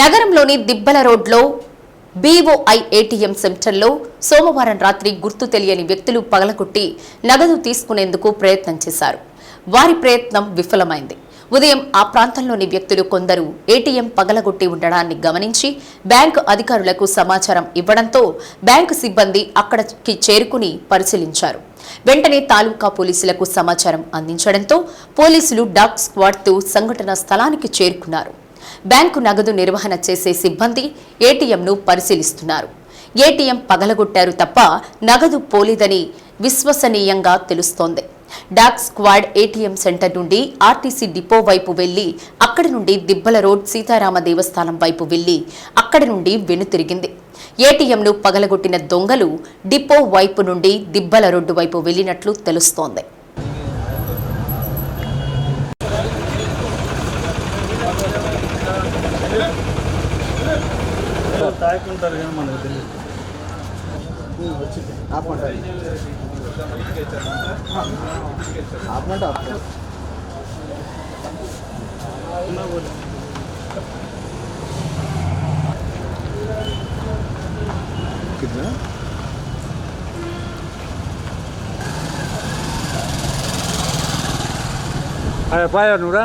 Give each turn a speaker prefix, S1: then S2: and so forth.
S1: నగరంలోని దిబ్బల రోడ్లో BOI ATM సెంటర్లో సోమవారం రాత్రి గుర్తు తెలియని వ్యక్తులు పగలగొట్టి నగదు తీసుకునేందుకు ప్రయత్నం చేశారు. వారి ప్రయత్నం విఫలమైంది. ఉదయం ఆ ప్రాంతంలోని వ్యక్తులు కొందరు ఏటీఎం పగలగొట్టి ఉండడాన్ని గమనించి బ్యాంకు అధికారులకు సమాచారం ఇవ్వడంతో బ్యాంకు సిబ్బంది అక్కడికి చేరుకుని పరిశీలించారు. వెంటనే తాలూకా పోలీసులకు సమాచారం అందించడంతో పోలీసులు డాగ్ స్క్వాడ్తో సంఘటన స్థలానికి చేరుకున్నారు. బ్యాంకు నగదు నిర్వహణ చేసే సిబ్బంది ఏటీఎంను పరిశీలిస్తున్నారు. ఏటీఎం పగలగొట్టారు తప్ప నగదు పోలిదని విశ్వసనీయంగా తెలుస్తోంది. డాక్ స్క్వాడ్ ఏటీఎం సెంటర్ నుండి ఆర్టీసీ డిపో వైపు వెళ్ళి అక్కడి నుండి దిబ్బల రోడ్ సీతారామ దేవస్థానం వైపు వెళ్ళి అక్కడి నుండి వెనుతిరిగింది. ఏటీఎంను పగలగొట్టిన దొంగలు డిపో వైపు నుండి దిబ్బల రోడ్డు వైపు వెళ్ళినట్లు తెలుస్తోంది.
S2: ತಾಯ್ಕೊಂತಾರೆ ಏನು ಮಾಡೋದಿಲ್ಲ ಆಫ್ ಮಂಟ ಆಫ್ ಮಂಟ ಆಫ್ कितना अरे पाया नूरा